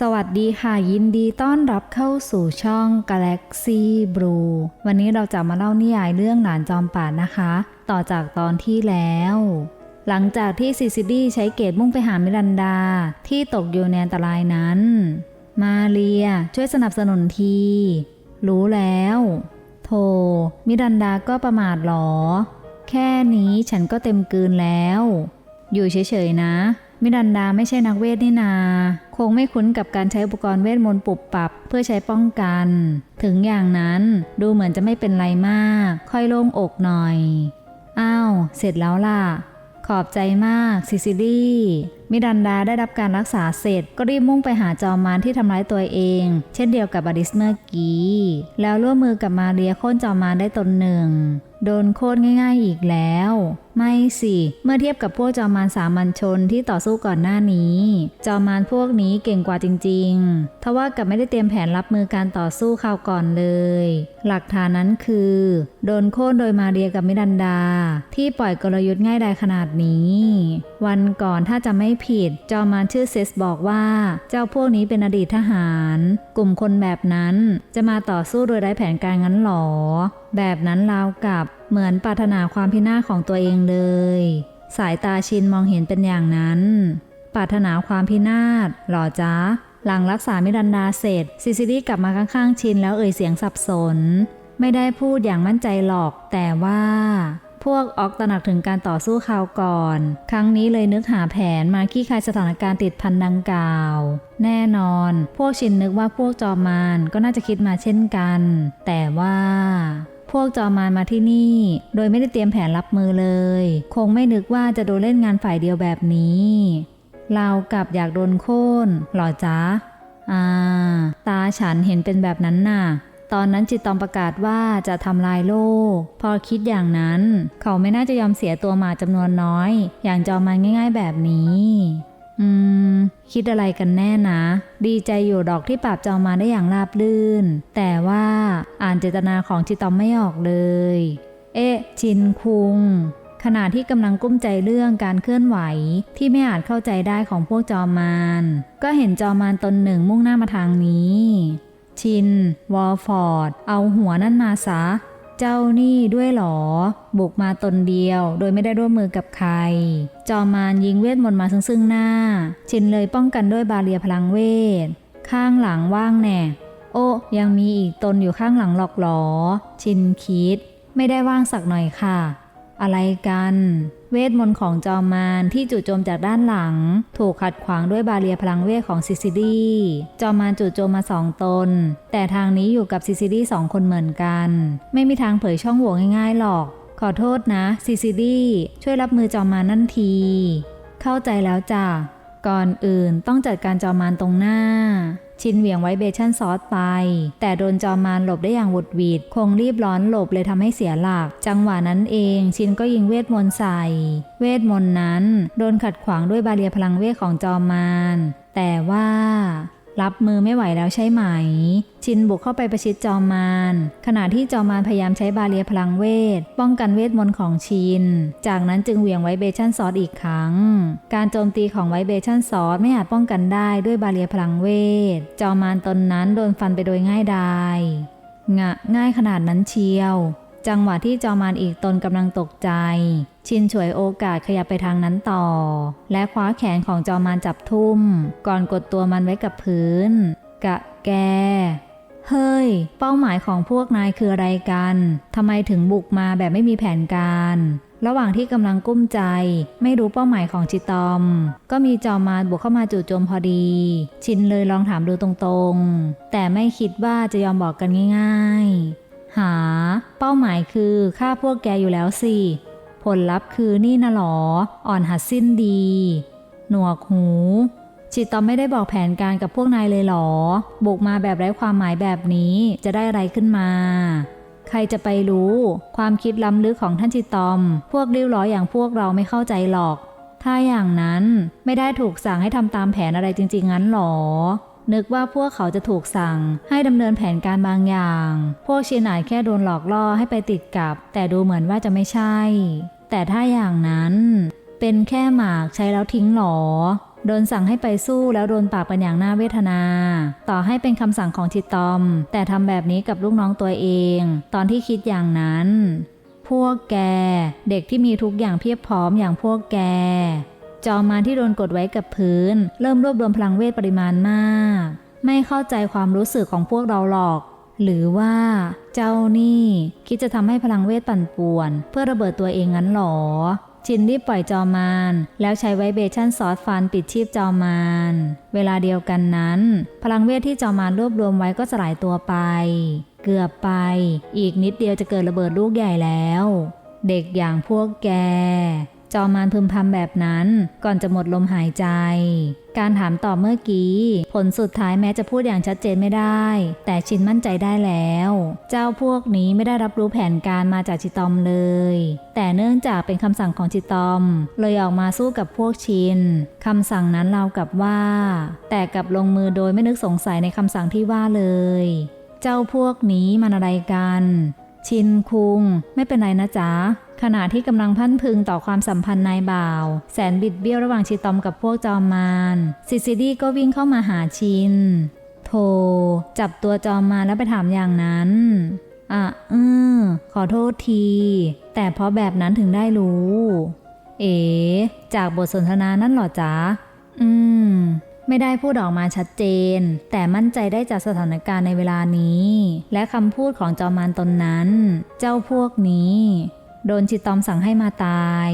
สวัสดีค่ะ ยินดีต้อนรับเข้าสู่ช่อง Galaxy Blue วันนี้เราจะมาเล่านิยายเรื่องหลานจอมป่านนะคะ ต่อจากตอนที่แล้ว หลังจากที่ซิซิดี้ใช้เกตมุ่งไปหามิรันดา ที่ตกอยู่ในอันตรายนั้น มาเรียช่วยสนับสนุนที รู้แล้วโธมิรันดาก็ประมาทหรอ แค่นี้ฉันก็เต็มกลืนแล้ว อยู่เฉยๆนะ มิรันดาไม่ใช่นักเวทนี่นา คงไม่คุ้นกับการใช้อุปกรณ์เวทมนต์ปุบปับ เพื่อใช้ป้องกัน ถึงอย่างนั้นดูเหมือนจะไม่เป็นไรมาก ค่อยโล่งอกหน่อย อ้าว เสร็จแล้วล่ะ ขอบใจมากซิซิลี่มิรันดาได้รับการรักษาเสร็จ ก็รีบมุ่งไปหาจอมมารที่ทำร้ายตัวเอง เช่นเดียวกับบาริสเมื่อกี้ แล้วร่วมมือกับมาเรียโค่นจอมมารได้ตนหนึ่ง โดนโค่นง่าย ๆอีกแล้ว ไม่สิ เมื่อเทียบกับพวกจอมารสามัญชนที่ต่อสู้ก่อนหน้านี้ จอมารพวกนี้เก่งกว่าจริงๆทว่ากับไม่ได้เตรียมแผนรับมือการต่อสู้ข่าวก่อนเลย หลักฐานนั้นคือ โดนโค่นโดยมาเรียกับมิรันดา ที่ปล่อยกลยุทธ์ง่ายดายขนาดนี้ วันก่อนถ้าจะไม่ผิด จอมารชื่อเซสบอกว่า เจ้าพวกนี้เป็นอดีตทหาร กลุ่มคนแบบนั้นจะมาต่อสู้โดยไร้แผนการงั้นหรอ แบบนั้นราวกับ เหมือนปรารถนาความพินาศของตัวเองเลย สายตาชินมองเห็นเป็นอย่างนั้น ปรารถนาความพินาศหรอจ๊ะ หลังรักษามิรันดาเสร็จ ซิซิลี่กลับมาข้างๆชินแล้วเอ่ยเสียงสับสน ไม่ได้พูดอย่างมั่นใจหรอก แต่ว่า พวกออกตระหนักถึงการต่อสู้คราวก่อน ครั้งนี้เลยนึกหาแผนมาขี้คายสถานการณ์ติดพันดังกล่าว แน่นอน พวกชินนึกว่าพวกจอมารก็น่าจะคิดมาเช่นกัน แต่ว่า วกจอมารมาที่นี่ โดยไม่ได้เตรียมแผนรับมือเลย คงไม่นึกว่าจะโดนเล่นงานฝ่ายเดียวแบบนี้ เรากลับอยากโดนโค่นหรอจ๊ะอ่า ตาฉันเห็นเป็นแบบนั้นน่ะ ตอนนั้นจิตตอมประกาศว่าจะทำลายโลก พอคิดอย่างนั้น เขาไม่น่าจะยอมเสียตัวหมาจำนวนน้อย อย่างจอมมันง่าย ๆแบบนี้ อืม คิดอะไรกันแน่นะ ดีใจอยู่ดอกที่ปราบจอมมาได้อย่างราบลื่น แต่ว่าอ่านเจตนาของจิตอมไม่ออกเลย เอ๊ะ ชินคุงขณะที่กำลังกุ้มใจเรื่องการเคลื่อนไหวที่ไม่อาจเข้าใจได้ของพวกจอมมารก็เห็นจอมมารตนหนึ่งมุ่งหน้ามาทางนี้ ชิน วอลฟอร์ด เอาหัวนั่นมาซะ เจ้านี่ด้วยหรอ บุกมาตนเดียว โดยไม่ได้ร่วมมือกับใคร จอมานยิงเวทมนต์มาซึ่งซึ่งหน้า ชินเลยป้องกันด้วยบาเรียพลังเวท ข้างหลังว่างแน่ โอ้ยังมีอีกตนอยู่ข้างหลังหลอกหลอ ชินคิด ไม่ได้ว่างสักหน่อยค่ะ อะไรกัน เวทมนต์ของจอมมารที่จู่โจมจากด้านหลัง ถูกขัดขวางด้วยบาเรียพลังเวทของซิซิดี้จอมมารจู่โจมมาสองตน แต่ทางนี้อยู่กับซิซิดี้สองคนเหมือนกัน ไม่มีทางเผยช่องโหว่ง่ายๆหรอก ขอโทษนะซิซิดี้ช่วยรับมือจอมมารนั่นที เข้าใจแล้วจ้ะก่อนอื่นต้องจัดการจอมมารตรงหน้า ชินเหวี่ยงไว้เบชั่นซอสไป แต่โดนจอมมารหลบได้อย่างหวุดหวิดคงรีบร้อนหลบเลยทำให้เสียหลัก จังหวะนั้นเอง ชินก็ยิงเวทมนต์ใส่ เวทมนต์นั้น โดนขัดขวางด้วยบาเรียพลังเวทของจอมมารแต่ว่า รับมือไม่ไหวแล้วใช่ไหม ชินบุกเข้าไปประชิดจอมมาร ขณะที่จอมมารพยายามใช้บาเรียพลังเวท ป้องกันเวทมนต์ของชิน จากนั้นจึงเหวี่ยงไวเบชั่นซอสอีกครั้ง การโจมตีของไวเบชั่นซอสไม่อาจป้องกันได้ด้วยบาเรียพลังเวท จอมมารตนนั้นโดนฟันไปโดยง่ายดายงะง่ายขนาดนั้นเชียว จังหวะที่จอมารอีกตนกำลังตกใจ ชินฉวยโอกาสขยับไปทางนั้นต่อ และคว้าแขนของจอมารจับทุ่ม ก่อนกดตัวมันไว้กับพื้น กะแก เฮ้ย เป้าหมายของพวกนายคืออะไรกันทำไมถึงบุกมาแบบไม่มีแผนการ ระหว่างที่กำลังกุ้มใจ ไม่รู้เป้าหมายของจิตอม ก็มีจอมาบุกเข้ามาจู่โจมพอดี ชินเลยลองถามดูตรงๆ แต่ไม่คิดว่าจะยอมบอกกันง่าย ๆ หา เป้าหมายคือฆ่าพวกแกอยู่แล้วสิ ผลลัพธ์คือนี่นะหรอ อ่อนหัดสิ้นดี หนวกหู จิตตอมไม่ได้บอกแผนการกับพวกนายเลยหรอ บุกมาแบบไร้ความหมายแบบนี้จะได้อะไรขึ้นมา ใครจะไปรู้ ความคิดล้ำลึกของท่านจิตตอม พวกริ้วล้ออย่างพวกเราไม่เข้าใจหรอก ถ้าอย่างนั้นไม่ได้ถูกสั่งให้ทำตามแผนอะไรจริง ๆ งั้นหรอ นึกว่าพวกเขาจะถูกสั่ง ให้ดำเนินแผนการบางอย่าง พวกเชินาจแค่โดนหลอกล่อให้ไปติดกับ แต่ดูเหมือนว่าจะไม่ใช่ แต่ถ้าอย่างนั้น เป็นแค่หมากใช้แล้วทิ้งหรอโดนสั่งให้ไปสู้แล้วโดนปราบกันอย่างน่าเวทนา ต่อให้เป็นคำสั่งของชิตอม แต่ทำแบบนี้กับลูกน้องตัวเอง ตอนที่คิดอย่างนั้น พวกแก เด็กที่มีทุกอย่างเพียบพร้อมอย่างพวกแก จอมมาที่โดนกดไว้กับพื้น เริ่มรวบรวมพลังเวทปริมาณมาก ไม่เข้าใจความรู้สึกของพวกเราหรอก หรือว่าเจ้านี่คิดจะทำให้พลังเวทปั่นป่วน เพื่อระเบิดตัวเองงั้นหรอชินรีบปล่อยจอมาน แล้วใช้ไวเบชั่นซอสฟันปิดชีพจอมาน เวลาเดียวกันนั้น พลังเวทที่จอมานรวบรวมไว้ก็สลายตัวไป เกือบไป อีกนิดเดียวจะเกิดระเบิดลูกใหญ่แล้ว เด็กอย่างพวกแก จอมานพึมพำแบบนั้นก่อนจะหมดลมหายใจ การถามตอบเมื่อกี้ ผลสุดท้ายแม้จะพูดอย่างชัดเจนไม่ได้ แต่ชินมั่นใจได้แล้ว เจ้าพวกนี้ไม่ได้รับรู้แผนการมาจากจิตอมเลย แต่เนื่องจากเป็นคำสั่งของจิตอม เลยออกมาสู้กับพวกชินคำสั่งนั้นเรากับว่า แต่กับลงมือโดยไม่นึกสงสัยในคำสั่งที่ว่าเลย เจ้าพวกนี้มันอะไรกัน ชินคุง ไม่เป็นไรนะจ๊ะขณะที่กำลังพันพึงต่อความสัมพันธ์นายบ่าว แสนบิดเบี้ยวระหว่างชิตอมกับพวกจอมมารซิซิดี้ก็วิ่งเข้ามาหาชิน โท จับตัวจอมมารแล้วไปถามอย่างนั้นอะอือขอโทษที แต่เพราะแบบนั้นถึงได้รู้ เอ๋จากบทสนทนานั่นหรอจ๊ะ อืม ไม่ได้พูดออกมาชัดเจน แต่มั่นใจได้จากสถานการณ์ในเวลานี้ และคำพูดของจอมมารตนนั้น เจ้าพวกนี้ โดนชิตอมสั่งให้มาตาย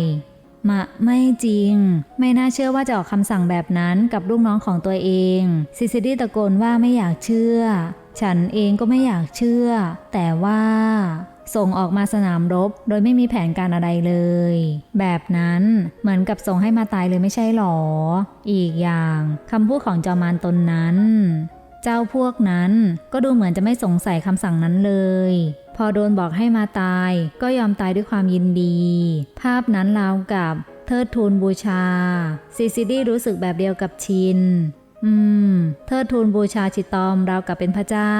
มะไม่จริง ไม่น่าเชื่อว่าจะออกคำสั่งแบบนั้นกับลูกน้องของตัวเองซิซิดี้ตะโกนว่าไม่อยากเชื่อ ฉันเองก็ไม่อยากเชื่อ แต่ว่า ส่งออกมาสนามรบ โดยไม่มีแผนการอะไรเลย แบบนั้นเหมือนกับส่งให้มาตายเลยไม่ใช่หรอ อีกอย่างคำพูดของจอมานตนนั้น เจ้าพวกนั้นก็ดูเหมือนจะไม่สงสัยคำสั่งนั้นเลย พอโดนบอกให้มาตาย ก็ยอมตายด้วยความยินดี ภาพนั้นราวกับเทิดทูนบูชา ซิซิดี้รู้สึกแบบเดียวกับชิน อืมเทิดทูนบูชาชิตอมเรากับเป็นพระเจ้า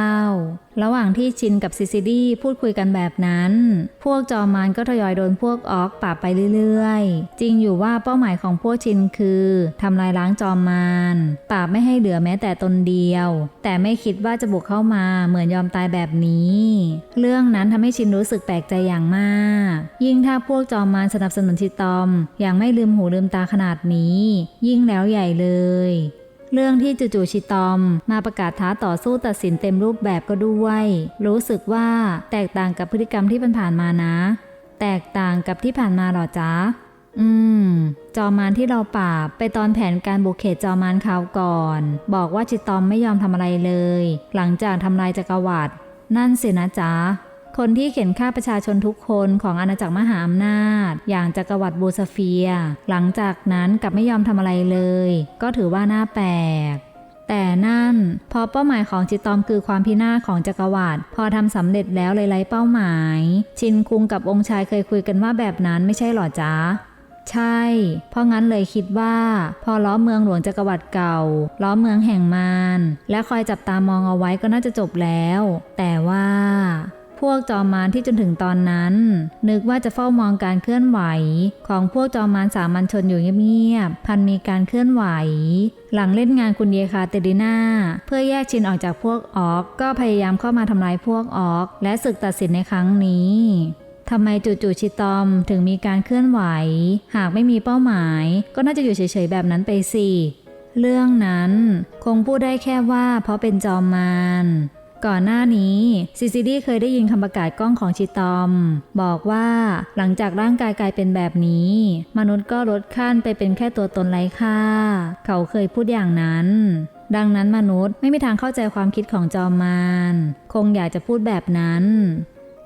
ระหว่างที่ชินกับซิซิดี้พูดคุยกันแบบนั้น พวกจอมมารก็ทยอยโดนพวกออกปราบไปเรื่อยๆ จริงอยู่ว่าเป้าหมายของพวกชินคือทำลายล้างจอมมารปราบไม่ให้เหลือแม้แต่ตนเดียว แต่ไม่คิดว่าจะบุกเข้ามาเหมือนยอมตายแบบนี้ เรื่องนั้นทำให้ชินรู้สึกแปลกใจอย่างมาก ยิ่งถ้าพวกจอมมารสนับสนุนชิตอมอย่างไม่ลืมหูลืมตาขนาดนี้ ยิ่งแล้วใหญ่เลย เรื่องที่จู่ๆชิตอม มาประกาศท้าต่อสู้ตัดสินเต็มรูปแบบก็ด้วย รู้สึกว่าแตกต่างกับพฤติกรรมที่ผ่านมานะ แตกต่างกับที่ผ่านมาหรอจ๊ะอืม จอมานที่เราปราบไปตอนแผนการบุกเขตจอมานคราวก่อน บอกว่าชิตอมไม่ยอมทำอะไรเลย หลังจากทำลายจักรวรรดินั่นสินะจ๊ะ คนที่เข็นฆ่าประชาชนทุกคนของอาณาจักรมหาอำนาจ อย่างจักรวรรดิบูสเฟีย หลังจากนั้นกลับไม่ยอมทำอะไรเลย ก็ถือว่าน่าแปลกแต่นั่นพอเป้าหมายของจิตตอมคือความพินาศของจักรวรรดิพอทำสำเร็จแล้วเลยไร้เป้าหมาย ชินคุงกับองค์ชายเคยคุยกันว่าแบบนั้นไม่ใช่หรอจ๊ะใช่ เพราะงั้นเลยคิดว่า พอล้อเมืองหลวงจักรวรรดิเก่า ล้อเมืองแห่งมารและคอยจับตามองเอาไว้ก็น่าจะจบแล้ว แต่ว่า พวกจอมมารที่จนถึงตอนนั้น นึกว่าจะเฝ้ามองการเคลื่อนไหว ของพวกจอมมารสามัญชนอยู่เงียบๆพันมีการเคลื่อนไหว หลังเล่นงานคุณเยคาเตดิน่าเพื่อแยกชินออกจากพวกออก ก็พยายามเข้ามาทำลายพวกออก และศึกตัดสินในครั้งนี้ทำไมจู่ๆชิตอมถึงมีการเคลื่อนไหว หากไม่มีเป้าหมาย ก็น่าจะอยู่เฉยๆแบบนั้นไปสิเรื่องนั้นคงพูดได้แค่ว่าเพราะเป็นจอมมาร ก่อนหน้านี้ซิซิดี้เคยได้ยินคำประกาศกล้องของชิตอม บอกว่าหลังจากร่างกายกลายเป็นแบบนี้ มนุษย์ก็ลดขั้นไปเป็นแค่ตัวตนไร้ค่า เขาเคยพูดอย่างนั้น ดังนั้นมนุษย์ไม่มีทางเข้าใจความคิดของจอมมารคงอยากจะพูดแบบนั้น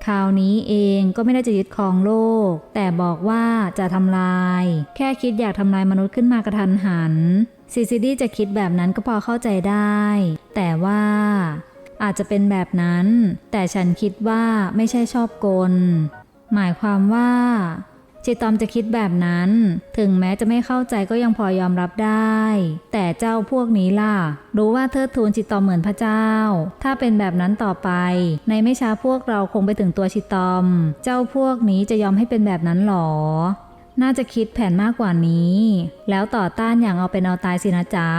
คราวนี้เองก็ไม่ได้จะยึดครองโลก แต่บอกว่าจะทำลาย แค่คิดอยากทำลายมนุษย์ขึ้นมากระทันหันซิซิดี้จะคิดแบบนั้นก็พอเข้าใจได้ แต่ว่า อาจจะเป็นแบบนั้น แต่ฉันคิดว่าไม่ใช่ชอบกล หมายความว่า จิตตอมจะคิดแบบนั้น ถึงแม้จะไม่เข้าใจก็ยังพอยอมรับได้ แต่เจ้าพวกนี้ล่ะ รู้ว่าเทิดทูนจิตตอมเหมือนพระเจ้า ถ้าเป็นแบบนั้นต่อไป ในไม่ช้าพวกเราคงไปถึงตัวชิตตอม เจ้าพวกนี้จะยอมให้เป็นแบบนั้นหรอน่าจะคิดแผนมากกว่านี้ แล้วต่อต้านอย่างเอาเป็นเอาตายสินะจ๊ะ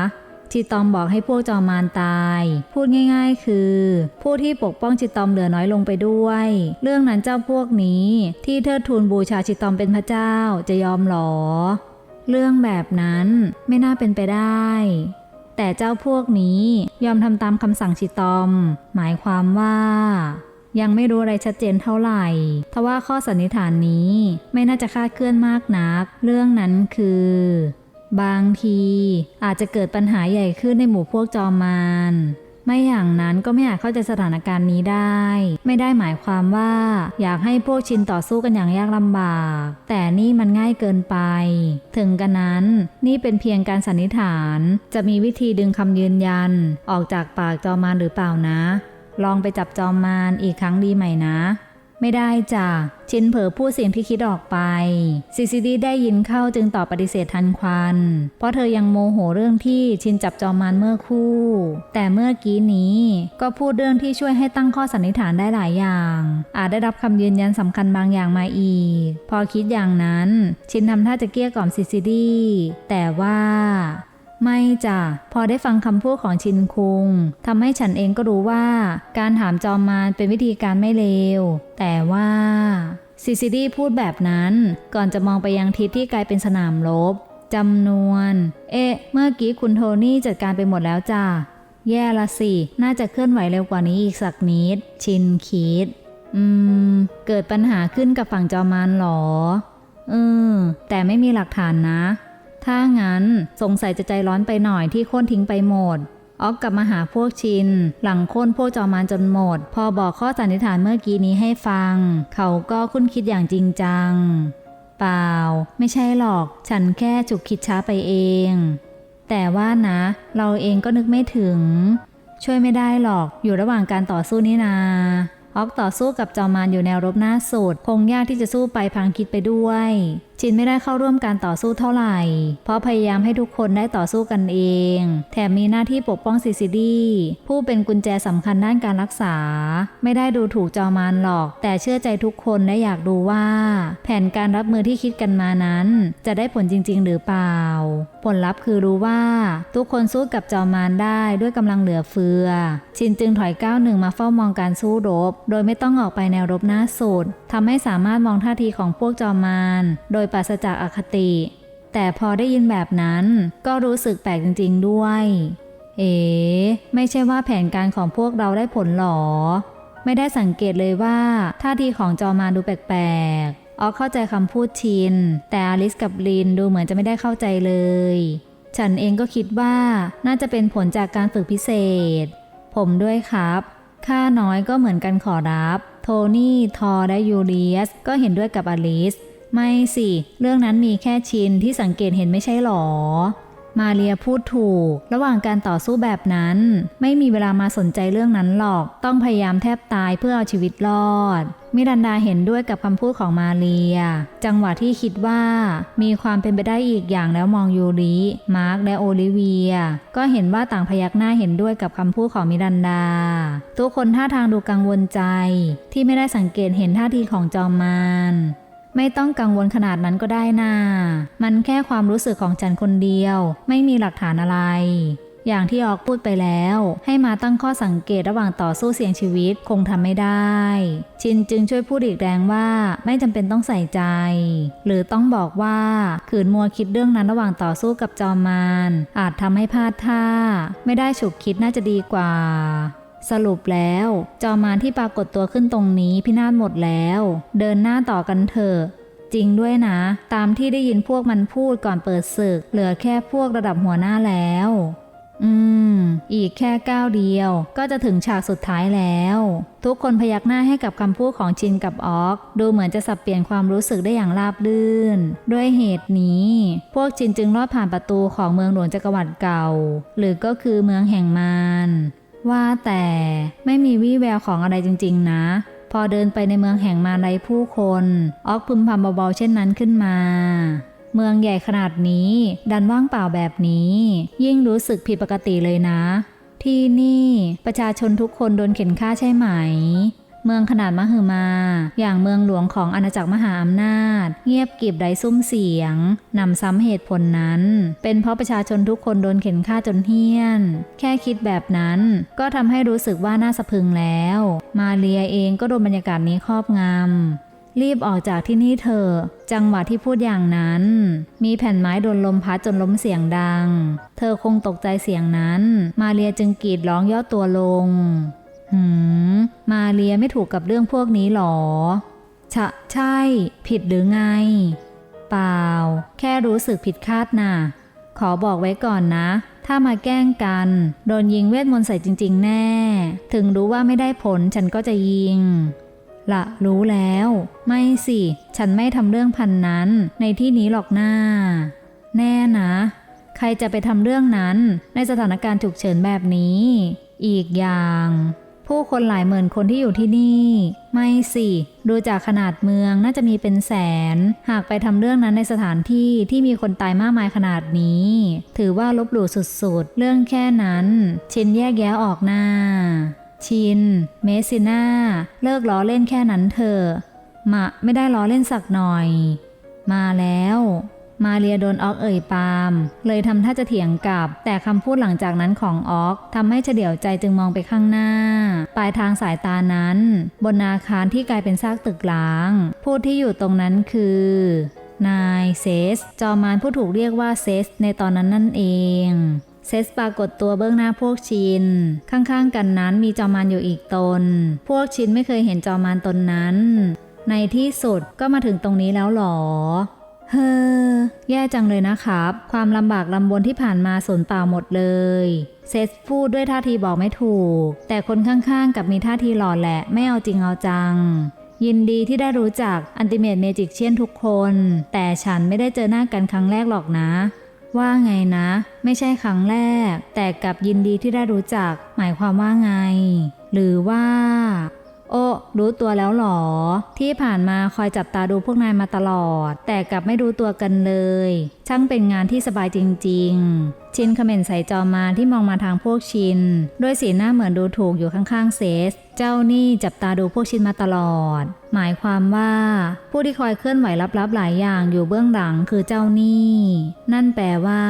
จิตอมบอกให้พวกจอมมารตาย พูดง่าย ๆ คือ ผู้ที่ปกป้องจิตอมเหลือน้อยลงไปด้วย เรื่องนั้นเจ้าพวกนี้ ที่เทิดทูนบูชาจิตอมเป็นพระเจ้าจะยอมหรอ เรื่องแบบนั้นไม่น่าเป็นไปได้ แต่เจ้าพวกนี้ยอมทำตามคำสั่งชิตอม หมายความว่ายังไม่รู้อะไรชัดเจนเท่าไหร่ ทว่าข้อสันนิษฐานนี้ไม่น่าจะคาดเคลื่อนมากนัก เรื่องนั้นคือ บางทีอาจจะเกิดปัญหาใหญ่ขึ้นในหมู่พวกจอมมารไม่อย่างนั้นก็ไม่อาจเข้าใจสถานการณ์นี้ได้ ไม่ได้หมายความว่า อยากให้พวกชินต่อสู้กันอย่างยากลำบาก แต่นี่มันง่ายเกินไป ถึงกันนั้น นี่เป็นเพียงการสันนิษฐาน จะมีวิธีดึงคำยืนยัน ออกจากปากจอมมารหรือเปล่านะ ลองไปจับจอมมารอีกครั้งดีไหมนะ ไม่ได้จ้ะชินเผลอพูดเสียงที่คิดออกไปซิซิดีได้ยินเข้าจึงตอบปฏิเสธทันควัน เพราะเธอยังโมโหเรื่องที่ชินจับจอมมารเมื่อคู่ แต่เมื่อกี้นี้ก็พูดเรื่องที่ช่วยให้ตั้งข้อสันนิษฐานได้หลายอย่าง อาจได้รับคำยืนยันสำคัญบางอย่างมาอีก พอคิดอย่างนั้น ชินทำท่าจะเกลี้ยกล่อมซิซิดีแต่ว่า ไม่จ้ะพอได้ฟังคำพูดของชินคุงทำให้ฉันเองก็รู้ว่า การถามจอมมารเป็นวิธีการไม่เลว แต่ว่าซิซิดี้พูดแบบนั้น ก่อนจะมองไปยังทิศที่กลายเป็นสนามรบจำนวน เอ๊ะ เมื่อกี้คุณโทนี่จัดการไปหมดแล้วจ้ะ แย่ละสิ น่าจะเคลื่อนไหวเร็วกว่านี้อีกสักนิด ชินคิด อืม เกิดปัญหาขึ้นกับฝั่งจอมารหรออืมแต่ไม่มีหลักฐานนะ ถ้างั้นสงสัยจะใจร้อนไปหน่อยที่โค่นทิ้งไปหมด ออกกลับมาหาพวกชิน หลังโค่นพวกจอมารจนหมด พอบอกข้อสันนิษฐานเมื่อกี้นี้ให้ฟัง เขาก็คุ้นคิดอย่างจริงจัง เปล่า ไม่ใช่หรอก ฉันแค่จุกคิดช้าไปเอง แต่ว่านะ เราเองก็นึกไม่ถึง ช่วยไม่ได้หรอก อยู่ระหว่างการต่อสู้นี่นาออกต่อสู้กับจอมารอยู่แนวรบหน้าสุด คงยากที่จะสู้ไปพลางคิดไปด้วยชินไม่ได้เข้าร่วมการต่อสู้เท่าไหร่ เพราะพยายามให้ทุกคนได้ต่อสู้กันเอง แถมมีหน้าที่ปกป้องซิซิดีผู้เป็นกุญแจสำคัญด้านการรักษา ไม่ได้ดูถูกจอมารหรอก แต่เชื่อใจทุกคนและอยากดูว่า แผนการรับมือที่คิดกันมานั้น จะได้ผลจริง ๆ หรือเปล่า ผลลัพธ์คือรู้ว่า ทุกคนสู้กับจอมารได้ด้วยกำลังเหลือเฟือ ชินจึงถอยก้าวหนึ่งมาเฝ้ามองการสู้รบ โดยไม่ต้องออกไปแนวรบหน้าสุดทำให้สามารถมองท่าทีของพวกจอมารโดยปราศจากอคติ แต่พอได้ยินแบบนั้นก็รู้สึกแปลกจริง ๆ ด้วย เอ๋ไม่ใช่ว่าแผนการของพวกเราได้ผลหรอ ไม่ได้สังเกตเลยว่าท่าทีของจอมารดูแปลกๆออกเข้าใจคำพูดชิน แต่อลิสกับลินดูเหมือนจะไม่ได้เข้าใจเลย ฉันเองก็คิดว่าน่าจะเป็นผลจากการฝึกพิเศษ ผมด้วยครับค่าน้อยก็เหมือนกันขอรับ โทนี่ ทอและยูเลียส ก็เห็นด้วยกับอลิส ไม่สิ เรื่องนั้นมีแค่ชินที่สังเกตเห็นไม่ใช่หรอ มาเรียพูดถูก ระหว่างการต่อสู้แบบนั้น ไม่มีเวลามาสนใจเรื่องนั้นหรอก ต้องพยายามแทบตายเพื่อเอาชีวิตรอด มิรันดาเห็นด้วยกับคำพูดของมาเรีย จังหวะที่คิดว่า มีความเป็นไปได้อีกอย่างแล้วมองยูริมาร์กและโอลิเวีย ก็เห็นว่าต่างพยักหน้าเห็นด้วยกับคำพูดของมิรันดา ทุกคนท่าทางดูกังวลใจ ที่ไม่ได้สังเกตเห็นท่าทีของจอมมาร ไม่ต้องกังวลขนาดนั้นก็ได้นามันแค่ความรู้สึกของฉันคนเดียว ไม่มีหลักฐานอะไรอย่างที่ออกพูดไปแล้ว ให้มาตั้งข้อสังเกตระหว่างต่อสู้เสี่ยงชีวิตคงทำไม่ได้ ชินจึงช่วยพูดอีกแรงว่าไม่จำเป็นต้องใส่ใจ หรือต้องบอกว่าขืนมัวคิดเรื่องนั้นระหว่างต่อสู้กับจอมมารอาจทำให้พลาดท่า ไม่ได้ฉุกคิดน่าจะดีกว่า สรุปแล้ว จอมารที่ปรากฏตัวขึ้นตรงนี้พินาศหมดแล้ว เดินหน้าต่อกันเถอะจริงด้วยนะ ตามที่ได้ยินพวกมันพูดก่อนเปิดศึก เหลือแค่พวกระดับหัวหน้าแล้ว อืม อีกแค่ก้าวเดียว ก็จะถึงฉากสุดท้ายแล้ว ทุกคนพยักหน้าให้กับคำพูดของชินกับออก ดูเหมือนจะสับเปลี่ยนความรู้สึกได้อย่างราบรื่น ด้วยเหตุนี้ พวกชินจึงลอดผ่านประตูของเมืองหลวงจักรวรรดิเก่า หรือก็คือเมืองแห่งมาร ว่าแต่ไม่มีวี่แววของอะไรจริง ๆ นะ พอเดินไปในเมืองแห่งมาไรผู้คน ออกพึมพำเบาๆเช่นนั้นขึ้นมา เมืองใหญ่ขนาดนี้ ดันว่างเปล่าแบบนี้ ยิ่งรู้สึกผิดปกติเลยนะ ที่นี่ประชาชนทุกคนโดนเข็นฆ่าใช่ไหม เมืองขนาดมหึมา อย่างเมืองหลวงของอาณาจักรมหาอำนาจ เงียบกริบไร้ซุ้มเสียงนำซ้ำเหตุผลนั้น เป็นเพราะประชาชนทุกคนโดนเข็นฆ่าจนเฮี้ยน แค่คิดแบบนั้นก็ทำให้รู้สึกว่าน่าสะพึงแล้ว มาเรียเองก็โดนบรรยากาศนี้ครอบงำรีบออกจากที่นี่เถอะ จังหวะที่พูดอย่างนั้น มีแผ่นไม้โดนลมพัดจนล้มเสียงดัง เธอคงตกใจเสียงนั้น มาเรียจึงกรีดร้องย่อตัวลง หืม มาเรียไม่ถูกกับเรื่องพวกนี้หรอ ชะ ใช่ ผิดหรือไง เปล่า แค่รู้สึกผิดคาดน่ะ ขอบอกไว้ก่อนนะ ถ้ามาแกล้งกัน โดนยิงเวทมนต์ใส่จริง ๆ แน่ ถึงรู้ว่าไม่ได้ผลฉันก็จะยิง ละรู้แล้ว ไม่สิ ฉันไม่ทำเรื่องพันนั้นในที่นี้หรอกหน้า แน่นะ ใครจะไปทำเรื่องนั้นในสถานการณ์ฉุกเฉินแบบนี้ อีกอย่าง ผู้คนหลายหมื่นคนที่อยู่ที่นี่ ไม่สิ ดูจากขนาดเมืองน่าจะมีเป็นแสน หากไปทำเรื่องนั้นในสถานที่ที่มีคนตายมากมายขนาดนี้ ถือว่าลบหลู่สุดๆ เรื่องแค่นั้น ชินแยกแยะออกหน้า ชิน เมซิน่า เลิกล้อเล่นแค่นั้นเถอะ มะ ไม่ได้ล้อเล่นสักหน่อย มาแล้ว มาเรียโดนออกเอ่ยปาม เลยทำท่าจะเถียงกลับ แต่คำพูดหลังจากนั้นของออกทำให้เฉลียวใจจึงมองไปข้างหน้า ปลายทางสายตานั้น บนอาคารที่กลายเป็นซากตึกล้าง ผู้ที่อยู่ตรงนั้นคือนายเซส จอมานผู้ถูกเรียกว่าเซส ในตอนนั้นนั่นเองเซสปรากฏตัวเบื้องหน้าพวกชิน ข้างๆกันนั้นมีจอมานอยู่อีกตน พวกชินไม่เคยเห็นจอมานตนนั้น ในที่สุดก็มาถึงตรงนี้แล้วหรอ เฮ้อ แย่จังเลยนะครับ ความลำบากลำบนที่ผ่านมาสูญเปล่าหมดเลย เซสพูดด้วยท่าทีบอกไม่ถูก แต่คนข้างๆ กับมีท่าทีหล่อแหละ ไม่เอาจริงเอาจัง ยินดีที่ได้รู้จักอันติเมตเมจิกเชียนทุกคน แต่ฉันไม่ได้เจอหน้ากันครั้งแรกหรอกนะ ว่าไงนะ ไม่ใช่ครั้งแรก แต่กับยินดีที่ได้รู้จัก หมายความว่าไง หรือว่า โอ้รู้ตัวแล้วหรอ ที่ผ่านมาคอยจับตาดูพวกนายมาตลอด แต่กลับไม่รู้ตัวกันเลย ช่างเป็นงานที่สบายจริง ๆ ชินเขม่นใส่จอมาที่มองมาทางพวกชินด้วยสีหน้าเหมือนดูถูกอยู่ข้างๆเซส เจ้านี่จับตาดูพวกชินมาตลอด หมายความว่า ผู้ที่คอยเคลื่อนไหวลับๆหลายอย่างอยู่เบื้องหลังคือเจ้านี่ นั่นแปลว่า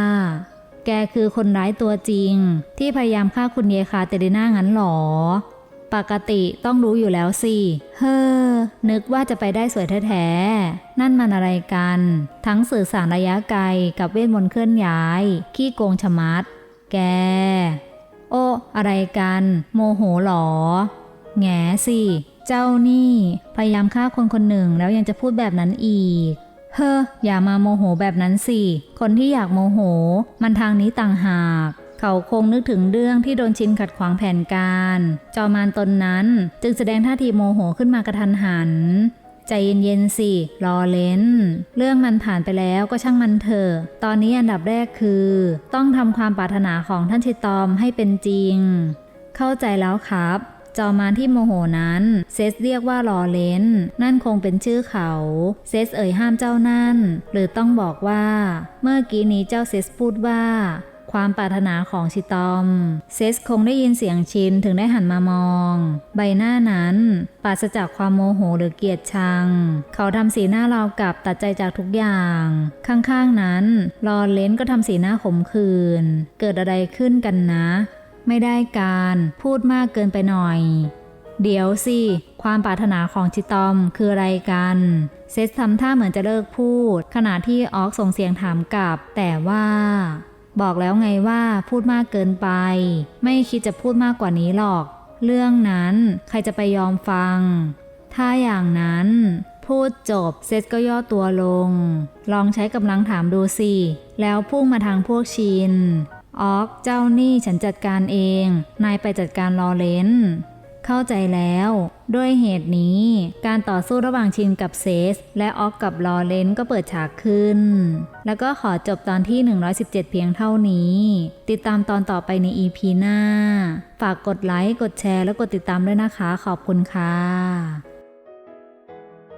แกคือคนร้ายตัวจริง ที่พยายามฆ่าคุณเยคาเตเรน่างั้นหรอ ปกติต้องรู้อยู่แล้วสิ เฮ้อ นึกว่าจะไปได้สวยแท้ๆ นั่นมันอะไรกัน ทั้งสื่อสารระยะไกลกับเวทมนต์เคลื่อนย้าย ขี้โกงชะมัด แก โอ้ อะไรกัน โมโหหรอ แง่สิ เจ้านี่ พยายามฆ่าคนคนหนึ่งแล้วยังจะพูดแบบนั้นอีก เฮ้อ อย่ามาโมโหแบบนั้นสิ คนที่อยากโมโห มันทางนี้ต่างหาก เขาคงนึกถึงเรื่องที่โดนชินขัดขวางแผนการ จอมานตนนั้นจึงแสดงท่าทีโมโหขึ้นมากระทันหัน ใจเย็นๆสิ รอเล่นเรื่องมันผ่านไปแล้วก็ช่างมันเถอะ ตอนนี้อันดับแรกคือ ต้องทำความปรารถนาของท่านชิตอมให้เป็นจริง เข้าใจแล้วครับจอมานที่โมโหนั้น เซสเรียกว่ารอเลนนั่นคงเป็นชื่อเขา เซสเอ่ยห้ามเจ้านั่น หรือต้องบอกว่า เมื่อกี้นี้เจ้าเซสพูดว่า ความปรารถนาของชิตอม เซสคงได้ยินเสียงชินถึงได้หันมามอง ใบหน้านั้นปราศจากความโมโหหรือเกลียดชัง เขาทำสีหน้าราวกับตัดใจจากทุกอย่าง ข้างๆนั้นรอนเลนก็ทำสีหน้าขมขื่นเกิดอะไรขึ้นกันนะ ไม่ได้การพูดมากเกินไปหน่อย เดี๋ยวสิ ความปรารถนาของชิตอมคืออะไรกันเซสทำท่าเหมือนจะเลิกพูด ขณะที่ออกส่งเสียงถามกลับ แต่ว่า บอกแล้วไงว่าพูดมากเกินไป ไม่คิดจะพูดมากกว่านี้หรอก เรื่องนั้นใครจะไปยอมฟัง ถ้าอย่างนั้น พูดจบเซสก็ย่อตัวลง ลองใช้กำลังถามดูสิ แล้วพุ่งมาทางพวกชินออกเจ้านี่ฉันจัดการเอง นายไปจัดการรอเลน เข้าใจแล้ว ด้วยเหตุนี้ การต่อสู้ระหว่างชินกับเซส และออกกับลอเลนก็เปิดฉากขึ้น แล้วก็ขอจบตอนที่ 117 เพียงเท่านี้ ติดตามตอนต่อไปใน EP หน้า ฝากกดไลค์ กดแชร์ และกดติดตามด้วยนะคะ ขอบคุณค่ะ